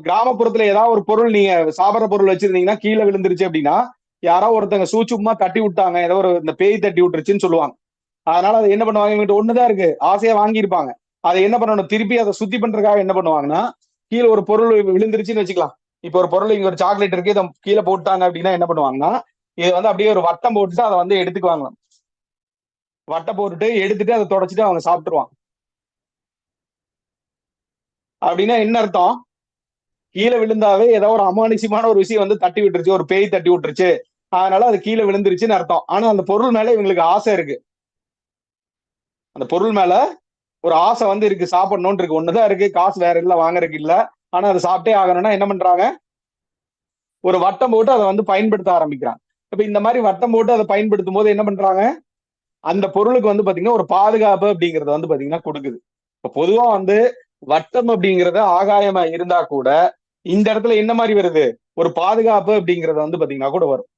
இப்ப கிராமப்புறத்துல ஏதாவது ஒரு பொருள் நீங்க சாப்பிட்ற பொருள் வச்சிருந்தீங்கன்னா கீழே விழுந்துருச்சு அப்படின்னா யாரோ ஒருத்தங்க சூச்சுமா தட்டி விட்டாங்க. ஏதோ ஒரு இந்த பேய் தட்டி விட்டுருச்சுன்னு சொல்லுவாங்க. அதனால அதை என்ன பண்ணுவாங்க? இவங்கிட்ட ஒண்ணுதான் இருக்கு. ஆசையா வாங்கியிருப்பாங்க. அதை என்ன பண்ணணும்? திருப்பி அதை சுத்தி பண்றதுக்காக என்ன பண்ணுவாங்கன்னா கீழே ஒரு பொருள் விழுந்துருச்சுன்னு வச்சுக்கலாம். இப்போ ஒரு பொருள் இங்க ஒரு சாக்லேட் இருக்கு இதை கீழே போட்டாங்க அப்படின்னா என்ன பண்ணுவாங்கன்னா இது வந்து அப்படியே ஒரு வட்டம் போட்டுட்டு அதை வந்து எடுத்துக்குவாங்க வட்டம் போட்டுட்டு எடுத்துட்டு அதை தொடச்சிட்டு அவங்க சாப்பிட்டுருவாங்க. அப்படின்னா என்ன அர்த்தம்? கீழே விழுந்தாவே ஏதோ ஒரு அமானுஷ்யமான ஒரு விஷயம் வந்து தட்டி விட்டுருச்சு ஒரு பேய் தட்டி விட்டுருச்சு. அதனால அது கீழே விழுந்துருச்சுன்னு அர்த்தம். ஆனா அந்த பொருள் மேல இவங்களுக்கு ஆசை இருக்கு. அந்த பொருள் மேல ஒரு ஆசை வந்து இருக்கு சாப்பிடணும்னு இருக்கு. ஒண்ணுதான் இருக்கு காசு வேற இல்ல வாங்குறதுக்கு இல்ல. ஆனா அதை சாப்பிட்டே ஆகணும்னா என்ன பண்றாங்க? ஒரு வட்டம் போட்டு அதை வந்து பயன்படுத்த ஆரம்பிக்கிறாங்க. இப்ப இந்த மாதிரி வட்டம் போட்டு அதை பயன்படுத்தும் போது என்ன பண்றாங்க? அந்த பொருளுக்கு வந்து பாத்தீங்கன்னா ஒரு பாதுகாப்பு அப்படிங்கறத வந்து பாத்தீங்கன்னா கொடுக்குது. இப்ப பொதுவா வந்து வட்டம் அப்படிங்கறது ஆகாயமா இருந்தா கூட இந்த இடத்துல என்ன மாதிரி வருது? ஒரு பாதுகாப்பு அப்படிங்கறது வந்து பாத்தீங்கன்னா கூட வரும்.